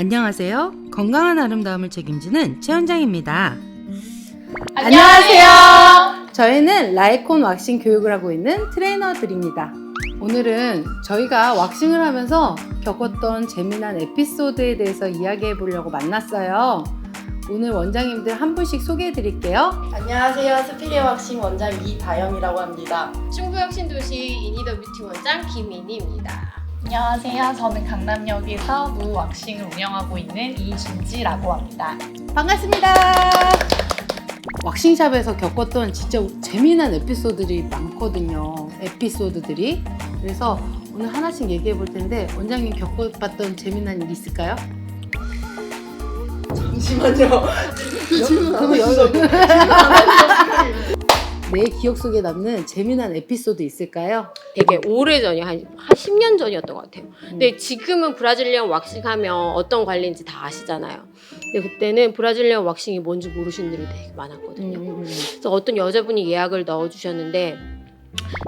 안녕하세요. 건강한 아름다움을 책임지는 최원장입니다. 안녕하세요. 저희는 라이콘 왁싱 교육을 하고 있는 트레이너들입니다. 오늘은 저희가 왁싱을 하면서 겪었던 재미난 에피소드에 대해서 이야기해 보려고 만났어요. 오늘 원장님들 한 분씩 소개해 드릴게요. 안녕하세요. 스피리어 왁싱 원장 이다영이라고 합니다. 충북혁신도시 이니더 뷰티 원장 김인희입니다. 안녕하세요. 저는 강남역에서 무 왁싱을 운영하고 있는 이준지라고 합니다. 반갑습니다. 왁싱샵에서 겪었던 진짜 재미난 에피소드들이 많거든요. 에피소드들이. 그래서 오늘 하나씩 얘기해 볼 텐데 원장님 겪어봤던 재미난 일 있을까요? 잠시만요. 그 질문 안 하시죠? 여기- 질문 안 하시죠? 내 기억 속에 남는 재미난 에피소드 있을까요? 되게 오래 전이 한, 한 10년 전이었던 것 같아요. 근데 지금은 브라질리언 왁싱 하면 어떤 관리인지 다 아시잖아요. 근데 그때는 브라질리언 왁싱이 뭔지 모르시는 분들이 되게 많았거든요. 음, 그래서 어떤 여자분이 예약을 넣어주셨는데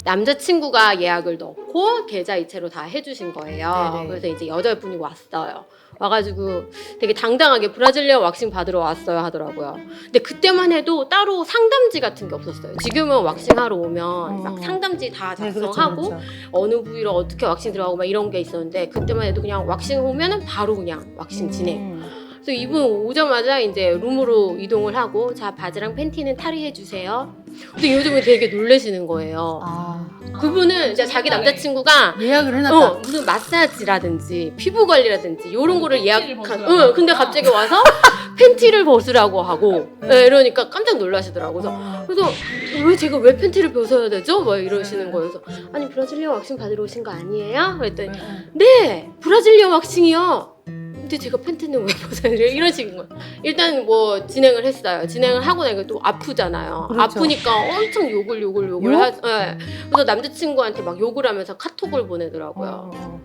남자친구가 예약을 넣고 계좌 이체로 다 해주신 거예요. 네네. 그래서 이제 여자분이 왔어요. 와가지고 되게 당당하게 브라질리언 왁싱 받으러 왔어요 하더라고요. 근데 그때만 해도 따로 상담지 같은 게 없었어요. 지금은 왁싱하러 오면 막 어. 상담지 다 네, 그렇죠, 작성하고 그렇죠. 어느 부위로 어떻게 왁싱 들어가고 막 이런 게 있었는데 그때만 해도 그냥 왁싱 오면은 바로 그냥 왁싱 진행. 음. 그래서 이분 오자마자 이제 룸으로 이동을 하고 자 바지랑 팬티는 탈의해 주세요. 근데 이 여자분이 되게 놀라시는 거예요. 아, 그분은 이제 자기 남자친구가 예약을 해놨다. 어 무슨 마사지라든지 피부 관리라든지 이런 거를 팬티를 예약한. 벗으라고 응 근데 갑자기 와서 팬티를 벗으라고 하고 네, 이러니까 깜짝 놀라시더라고. 그래서 어. 그래서 왜 제가 왜 팬티를 벗어야 되죠? 막 이러시는 거예요. 그래서 아니 브라질리언 왁싱 받으러 오신 거 아니에요? 그랬더니 네 브라질리언 왁싱이요. 근데 제가 팬티는 왜 벗어야 돼요? 이런 식인 거예요. 일단 뭐 진행을 했어요. 진행을 하고 나니까 또 아프잖아요. 그렇죠. 아프니까 엄청 욕을 욕을 욕을 욕? 하. 예. 그래서 남자친구한테 막 욕을 하면서 카톡을 보내더라고요. 어, 어.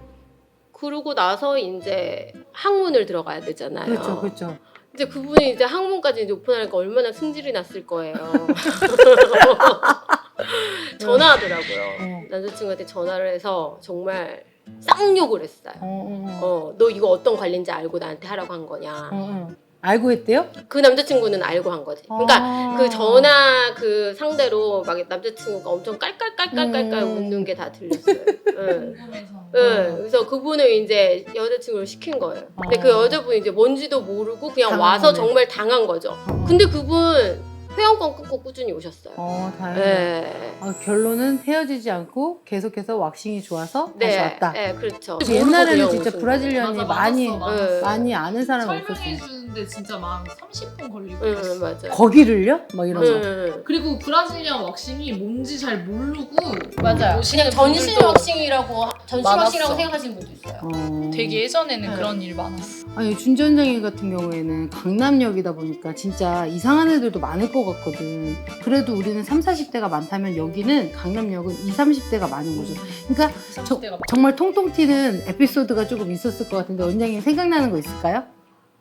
그러고 나서 이제 항문을 들어가야 되잖아요. 그렇죠, 그렇죠. 이제 그분이 이제 항문까지 이제 오픈하니까 얼마나 승질이 났을 거예요. 전화하더라고요. 어. 남자친구한테 전화를 해서 정말 쌍욕을 했어요. 어, 어, 어. 어, 너 이거 어떤 관리인지 알고 나한테 하라고 한 거냐. 어, 어. 알고 했대요? 그 남자친구는 알고 한 거지. 그러니까 아. 그 전화 그 상대로 막 남자친구가 엄청 깔깔깔깔깔깔 음. 웃는 게 다 들렸어요. 응. 궁금해서. 응. 그래서 그분을 이제 여자친구를 시킨 거예요. 근데 그 어. 여자분이 이제 뭔지도 모르고 그냥 당한 와서 거네. 정말 당한 거죠. 어. 근데 그분 회원권 끊고 꾸준히 오셨어요. 어, 다행이다. 네. 어, 결론은 헤어지지 않고 계속해서 왁싱이 좋아서 다시 네, 왔다. 네, 그렇죠. 옛날에는 진짜 브라질리언이 맞아, 많이 많았어, 많았어. 네. 많이 아는 사람 설명해 없었어요. 주는 데 진짜 막 30분 걸리고 그랬어. 응, 맞아요. 거기를요? 막 이런 거. 응, 그리고 브라질리언 왁싱이 뭔지 잘 모르고 맞아요. 오시는 그냥 전신 분들도 왁싱이라고 전신 많았어. 왁싱이라고 생각하시는 분도 있어요. 어. 되게 예전에는 네. 그런 일 많았어. 아니 준전장님 같은 경우에는 강남역이다 보니까 진짜 이상한 애들도 많을 것 같거든. 그래도 우리는 3, 40대가 많다면 여기는 강남역은 2, 30대가 많은 거죠. 그러니까 저- 30대가 정말 통통 튀는 에피소드가 조금 있었을 것 같은데 원장님 생각나는 거 있을까요?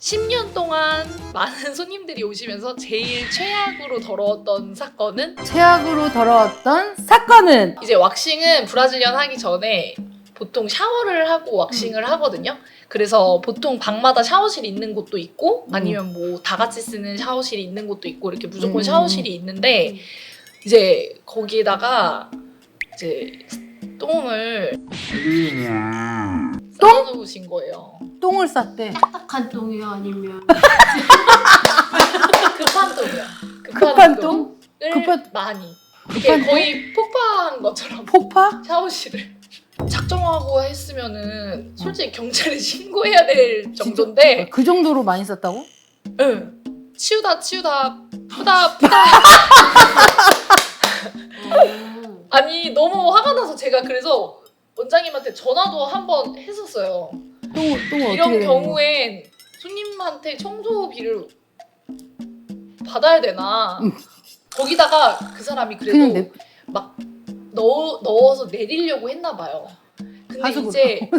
10년 동안 많은 손님들이 오시면서 제일 최악으로 더러웠던 사건은? 최악으로 더러웠던 사건은? 이제 왁싱은 브라질리언 하기 전에 보통 샤워를 하고 왁싱을 하거든요. 그래서 보통 방마다 샤워실이 있는 곳도 있고 아니면 뭐 다 같이 쓰는 샤워실이 있는 곳도 있고 이렇게 무조건 음. 샤워실이 있는데 이제 거기에다가 이제 똥을 쌓아놓으신 거예요. 똥을 쌌대. 딱딱한 똥이요, 아니면 급한 똥이요. 급한 똥? 을 급한- 많이. 이게 급한 똥? 거의 폭파한 것처럼 폭파? 샤워실을 작정하고 했으면은 솔직히 경찰에 신고해야 될 정도인데 그 정도로 많이 쌌다고? 응. 치우다 치우다 푸다 푸다 음. 아니 너무 화가 나서 제가 그래서 원장님한테 전화도 한 번 했었어요. 똥, 똥을 이런 어떻게 경우엔 손님한테 청소비를 받아야 되나? 음. 거기다가 그 사람이 그래도 그냥 내 막 넣어, 넣어서 내리려고 했나 봐요. 근데 하수구로. 이제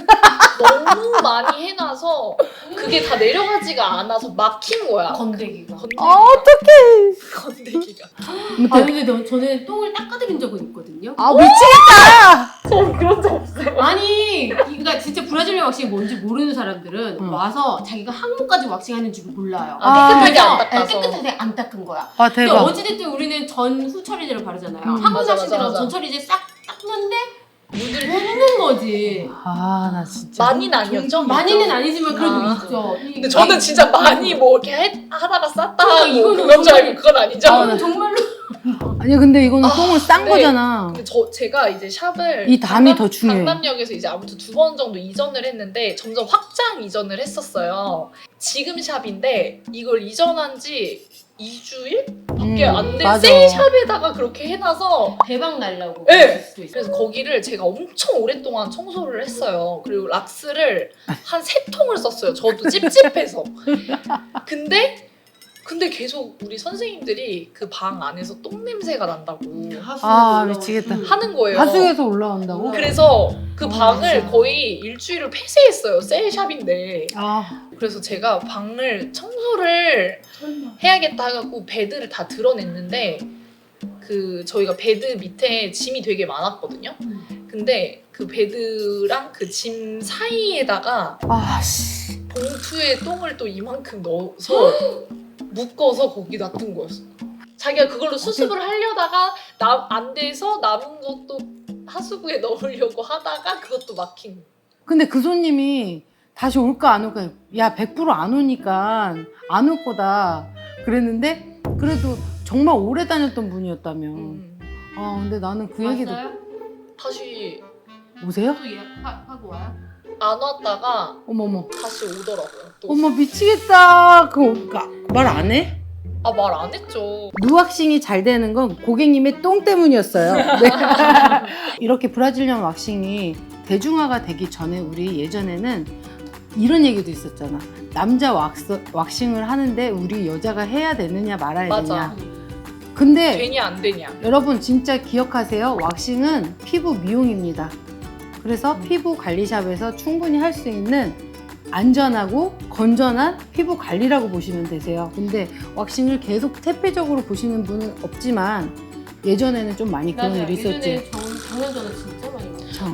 너무 많이 해놔서 그게 다 내려가지가 않아서 막힌 거야. 건데기가. 건데기가. 어, 어떡해. 건데기가. 아 아무튼 근데 너, 전에 똥을 닦아드린 적은 있거든요. 아 미치겠다. 저 그런 적 없어요. 아니, 그러니까 진짜 브라질리언 왁싱이 뭔지 모르는 사람들은 응. 와서 자기가 항문까지 왁싱하는 줄 몰라요. 아, 깨끗하게 안 닦아서. 깨끗하게 안 닦은 거야. 아 근데 대박. 어찌됐든 우리는 전후 처리제를 바르잖아요. 음. 항문 맞아, 왁싱 맞아, 들어서 맞아. 전 처리제 싹 닦는데 무들 묻는 거지. 아 나 진짜. 많이는 아니었죠? 많이는 아니지만 그래도 아. 있죠. 근데 저는 진짜 많이 뭐 이렇게 해- 하다가 쌌다 그러니까 하고 이거는 그건 줄 알고 그건 아니죠? 아, 나- 정말로 아니 근데 이거는 아, 똥을 싼 네. 거잖아. 근데 저 제가 이제 샵을 이 담이 강남- 더 중요해. 강남역에서 이제 아무튼 두 번 정도 이전을 했는데 점점 확장 이전을 했었어요. 지금 샵인데 이걸 이전한 지 2주일? 밖에 음, 안 된 맞아. 세일샵에다가 그렇게 해놔서 대박 날라고 네. 그럴 수도. 그래서 거기를 제가 엄청 오랫동안 청소를 했어요. 그리고 락스를 한 세 통을 썼어요. 저도 찝찝해서. 근데 근데 계속 우리 선생님들이 그 방 안에서 똥 냄새가 난다고 아 미치겠다. 하는 거예요. 하수구에서 올라온다고? 그래서 그 어, 방을. 거의 일주일을 폐쇄했어요. 세일샵인데. 아 그래서 제가 방을 청소를 해야겠다 해갖고 베드를 다 드러냈는데 그 저희가 베드 밑에 짐이 되게 많았거든요. 근데 그 베드랑 그 짐 사이에다가 아씨. 봉투에 똥을 또 이만큼 넣어서 묶어서 거기 놔둔 거였어. 자기가 그걸로 수습을 하려다가 남, 안 돼서 남은 것도 하수구에 넣으려고 하다가 그것도 막힌. 근데 그 손님이 다시 올까 안 올까? 야 100%안 오니까 안 올 거다. 그랬는데 그래도 정말 오래 다녔던 분이었다며. 음. 아 근데 나는 그 얘기도 왔어요? 다시 오세요? 또 예약하고 와요? 안 왔다가 어머머. 다시 오더라고요. 또. 어머 미치겠다. 그거 말 안 해? 아 말 안 했죠. 누왁싱이 잘 되는 건 고객님의 똥 때문이었어요. 네. 이렇게 브라질리언 왁싱이 대중화가 되기 전에 우리 예전에는 이런 얘기도 있었잖아. 남자 왁스, 왁싱을 하는데 우리 여자가 해야 되느냐 말아야 맞아. 되냐. 근데 되냐 안 되냐. 여러분 진짜 기억하세요. 왁싱은 피부 미용입니다. 그래서 피부 관리샵에서 충분히 할 수 있는 안전하고 건전한 피부 관리라고 보시면 되세요. 근데 왁싱을 계속 태폐적으로 보시는 분은 없지만 예전에는 좀 많이 그런 맞아요. 일이 있었지. 예전에 저 작년 전에 진짜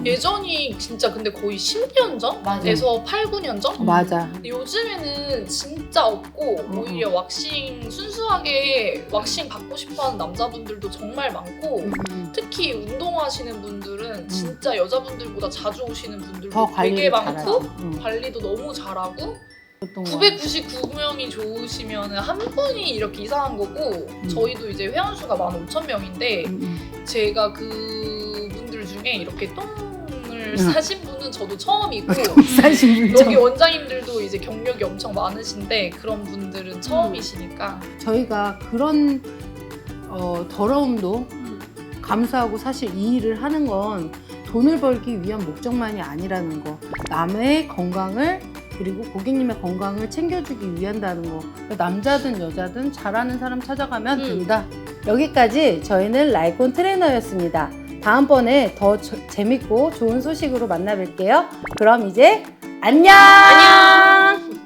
예전이 진짜 근데 거의 10년 전에서 8, 9년 전? 맞아. 요즘에는 진짜 없고 음. 오히려 왁싱 순수하게 왁싱 받고 싶어하는 남자분들도 정말 많고 음, 음. 특히 운동하시는 분들은 진짜 여자분들보다 자주 오시는 분들도 더 되게 많고. 응. 관리도 너무 잘하고 어떤 거. 999명이 좋으시면 한 분이 이렇게 이상한 거고 저희도 이제 회원 수가 15,000명인데 음, 음. 제가 그 분들 중에 이렇게 똥을 응. 사신 분은 저도 처음이고 사실 여기. 원장님들도 이제 경력이 엄청 많으신데 그런 분들은 처음이시니까 저희가 그런 어, 더러움도 감수하고 사실 이 일을 하는 건 돈을 벌기 위한 목적만이 아니라는 거. 남의 건강을 그리고 고객님의 건강을 챙겨주기 위한다는 거. 그러니까 남자든 여자든 잘하는 사람 찾아가면 음. 된다. 여기까지 저희는 라이콘 트레이너였습니다. 다음번에 더 저, 재밌고 좋은 소식으로 만나뵐게요. 그럼 이제 안녕! 안녕!